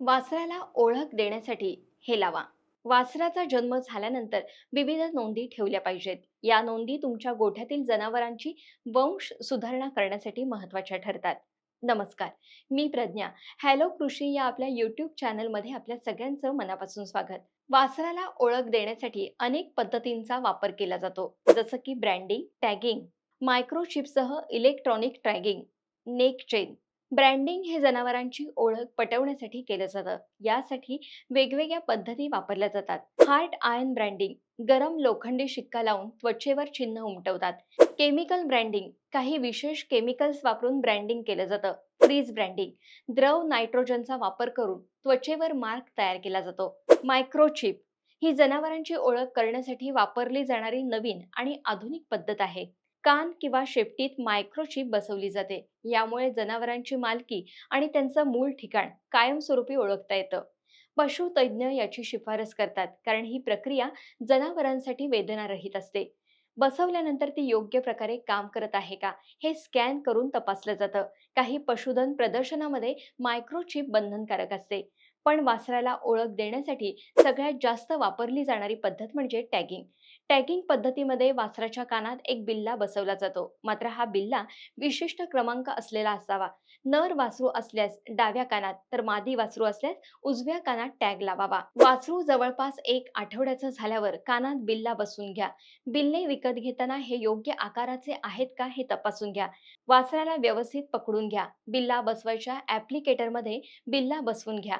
वासराला ओळख देण्यासाठी हे लावा. वासराचा जन्म झाल्यानंतर विविध नोंदी ठेवल्या पाहिजेत. या नोंदी तुमच्या गोठ्यातील जनावरांची वंश सुधारणा करण्यासाठी महत्त्वाच्या ठरतात. नमस्कार. मी प्रज्ञा. हॅलो कृषी या आपल्या युट्यूब चॅनलमध्ये आपल्या सगळ्यांचं मनापासून स्वागत. वासराला ओळख देण्यासाठी अनेक पद्धतींचा वापर केला जातो. जसं की branding tagging मायक्रोचिपसह electronic tagging neck chain branding हे जनावरांची ओळख पटवण्यासाठी केलं जातं. यासाठी वेगवेगळ्या पद्धती वापरल्या जातात. हार्ट आयन ब्रँडिंग गरम लोखंडी शिक्का लावून त्वचेवर चिन्ह उमटवतात. केमिकल ब्रँडिंग काही विशेष केमिकल्स वापरून ब्रँडिंग केलं जातं. फ्रीज ब्रँडिंग द्रव नायट्रोजनचा वापर करून त्वचेवर मार्क तयार केला जातो. मायक्रोचिप ही जनावरांची ओळख करण्यासाठी वापरली जाणारी नवीन आणि आधुनिक पद्धत आहे. कान किंवा शेपटीत मायक्रोचिप बसवली जाते. यामुळे जनावरांची मालकी आणि त्यांचं मूळ ठिकाण कायमस्वरूपी ओळखता येतं. पशुतज्ञ याची शिफारस करतात कारण ही प्रक्रिया जनावरांसाठी वेदनारहित असते. बसवल्यानंतर ती योग्य प्रकारे काम करत आहे का हे स्कॅन करून तपासलं जातं. काही पशुधन प्रदर्शनामध्ये मायक्रोचिप बंधनकारक असते. पण वासराला ओळख देण्यासाठी सगळ्यात जास्त वापरली जाणारी पद्धत म्हणजे टॅगिंग. टॅगिंग पद्धतीमध्ये वासराच्या कानात एक बिल्ला बसवला जातो. मात्र हा बिल्ला विशिष्ट क्रमांक असलेला असावा. नर वासरू असल्यास डाव्या कानात तर मादी वासरू असल्यास उजव्या कानात टॅग लावावा. वासरू जवळपास एक आठवड्याचं झाल्यावर कानात बिल्ला बसवून घ्या. बिल्ले विकत घेताना हे योग्य आकाराचे आहेत का हे तपासून घ्या. वासराला व्यवस्थित पकडून घ्या. बिल्ला बसवायच्या ऍप्लिकेटरमध्ये बिल्ला बसवून घ्या.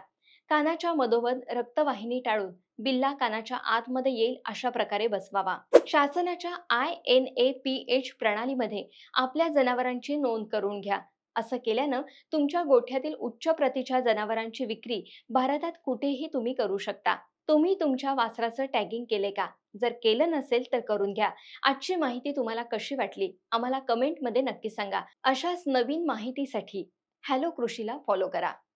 कानाच्या मधोमध रक्तवाहिनी टाळून बिल्ला कानाच्या आतमध्ये येईल अशा प्रकारे बसवावा. शासनाच्या I N A P H प्रणालीमध्ये आपल्या जनावरांची नोंद करून घ्या. असं केल्यानं तुमच्या गोठ्यातील उच्च प्रतीच्या जनावरांची विक्री भारतात कुठेही तुम्ही करू शकता. तुम्ही तुमच्या वासराचं टॅगिंग केले का? जर केलं नसेल तर करून घ्या. आजची माहिती तुम्हाला कशी वाटली? आम्हाला कमेंटमध्ये नक्की सांगा. अशाच नवीन माहितीसाठी हॅलो कृषीला फॉलो करा.